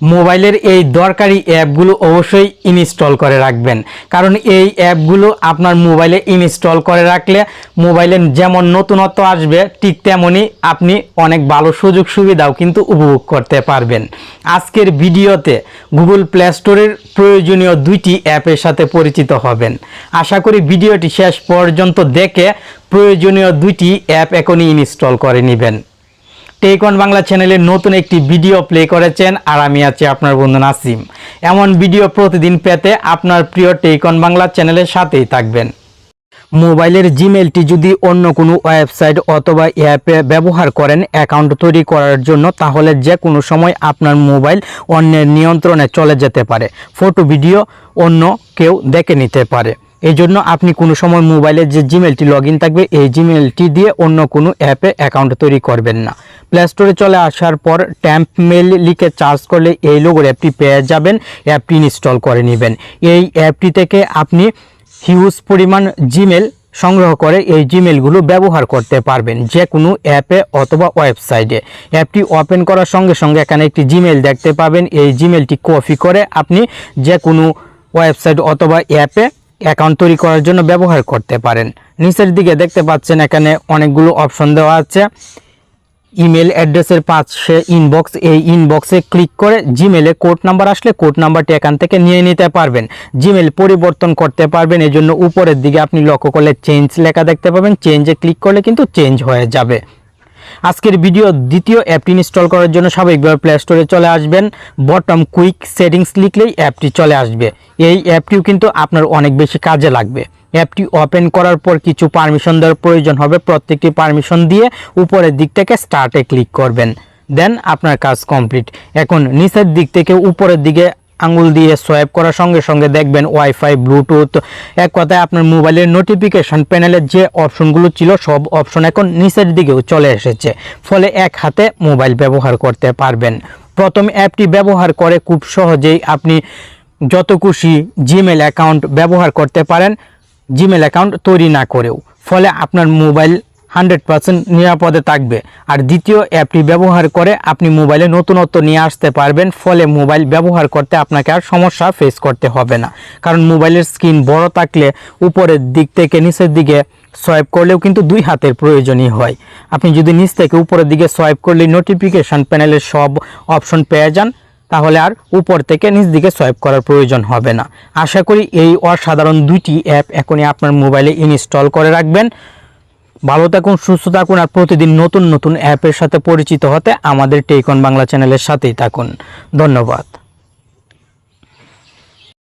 মোবাইলের এই দরকারি অ্যাপগুলো অবশ্যই ইনস্টল করে রাখবেন। কারণ এই অ্যাপগুলো আপনার মোবাইলে ইনস্টল করে রাখলে মোবাইলে যেমন নতুনত্ব আসবে, ঠিক তেমনই আপনি অনেক ভালো সুযোগ সুবিধাও কিন্তু উপভোগ করতে পারবেন। আজকের ভিডিওতে গুগল প্লে স্টোরের প্রয়োজনীয় দুইটি অ্যাপের সাথে পরিচিত হবেন। আশা করি ভিডিওটি শেষ পর্যন্ত দেখে প্রয়োজনীয় দুইটি অ্যাপ এখনই ইনস্টল করে নেবেন। টেকন বাংলা চ্যানেলে নতুন একটি ভিডিও প্লে করেছেন আর আমি আছি আপনার বন্ধু নাসিম। এমন ভিডিও প্রতিদিন পেতে আপনার প্রিয় টেকন বাংলা চ্যানেলের সাথেই থাকবেন। মোবাইলের জিমেলটি যদি অন্য কোনো ওয়েবসাইট অথবা অ্যাপে ব্যবহার করেন অ্যাকাউন্ট তৈরি করার জন্য, তাহলে যে কোনো সময় আপনার মোবাইল অন্যের নিয়ন্ত্রণে চলে যেতে পারে। ফটো ভিডিও অন্য কেউ দেখে নিতে পারে। এই জন্য আপনি কোনো সময় মোবাইলের যে জিমেলটি লগ থাকবে, এই জিমেলটি দিয়ে অন্য কোনো অ্যাপে অ্যাকাউন্ট তৈরি করবেন না। প্লে স্টোরে চলে আসার পর ট্যাম্প মেল লিখে চার্জ করলে এই লোগোর অ্যাপটি পেয়ে যাবেন অ্যাপটি ইনস্টল করে নেবেন। এই অ্যাপটি থেকে আপনি হিউজ পরিমাণ জিমেল সংগ্রহ করে এই জিমেলগুলো ব্যবহার করতে পারবেন যে কোনো অ্যাপে অথবা ওয়েবসাইটে অ্যাপটি ওপেন করার সঙ্গে সঙ্গে এখানে একটি জিমেল দেখতে পাবেন, এই জিমেলটি কপি করে আপনি যে কোনো ওয়েবসাইট অথবা অ্যাপে অ্যাকাউন্ট তৈরি করার জন্য ব্যবহার করতে পারেন। নিচের দিকে দেখতে পাচ্ছেন এখানে অনেকগুলো অপশন দেওয়া আছে। ইমেল অ্যাড্রেসের পাশে ইনবক্স এই ইনবক্সে ক্লিক করে জিমেলে কোড নাম্বার আসলে কোড নাম্বারটি এখান থেকে নিয়ে নিতে পারবেন। জিমেল পরিবর্তন করতে পারবেন এই জন্য উপরের দিকে আপনি লক্ষ্য করলে চেঞ্জ লেখা দেখতে পাবেন। চেঞ্জে ক্লিক করলে কিন্তু চেঞ্জ হয়ে যাবে। আজকের ভিডিও দ্বিতীয় অ্যাপটি ইনস্টল করার জন্য স্বাভাবিকভাবে প্লে স্টোরে চলে আসবেন। বটম কুইক সেটিংস লিখলেই অ্যাপটি চলে আসবে। এই অ্যাপটিও কিন্তু আপনার অনেক বেশি কাজে লাগবে। অ্যাপটি ওপেন করার পর কিছু পারমিশন দেওয়ার প্রয়োজন হবে। প্রত্যেকটি পারমিশন দিয়ে উপরের দিক থেকে স্টার্টে ক্লিক করবেন। দেন আপনার কাজ কমপ্লিট এখন নিচের দিক থেকে উপরের দিকে আঙুল দিয়ে সোয়াইপ করার সঙ্গে সঙ্গে দেখবেন ওয়াইফাই ব্লুটুথ এক কথায় আপনার মোবাইলের নোটিফিকেশন প্যানেলের যে অপশনগুলো ছিল, সব অপশন এখন নিচের দিকেও চলে এসেছে। ফলে এক হাতে মোবাইল ব্যবহার করতে পারবেন। প্রথম অ্যাপটি ব্যবহার করে খুব সহজেই আপনি যত খুশি জিমেল অ্যাকাউন্ট ব্যবহার করতে পারেন। জিমেল অ্যাকাউন্ট তৈরি না করেও। ফলে আপনার মোবাইল হান্ড্রেড পার্সেন্ট নিরাপদে থাকবে। আর দ্বিতীয় অ্যাপটি ব্যবহার করে আপনি মোবাইলে নতুনত্ব নিয়ে আসতে পারবেন, ফলে মোবাইল ব্যবহার করতে আপনাকে আর সমস্যা ফেস করতে হবে না। কারণ মোবাইলের স্ক্রিন বড় থাকলে উপরের দিক থেকে নিচের দিকে সোয়াইপ করলেও কিন্তু দুই হাতের প্রয়োজনই হয়। আপনি যদি নিচ থেকে উপরের দিকে সোয়াইপ করলে নোটিফিকেশান প্যানেলের সব অপশন পেয়ে যান তাহলে আর উপর থেকে নিচ দিকে সোয়াইপ করার প্রয়োজন হবে না। আশা করি এই অসাধারণ দুইটি অ্যাপ এখনই আপনার মোবাইলে ইনস্টল করে রাখবেন। ভালো থাকুন, সুস্থ থাকুন আর প্রতিদিন নতুন নতুন অ্যাপের সাথে পরিচিত হতে আমাদের টেকন বাংলা চ্যানেলের সাথেই থাকুন। ধন্যবাদ।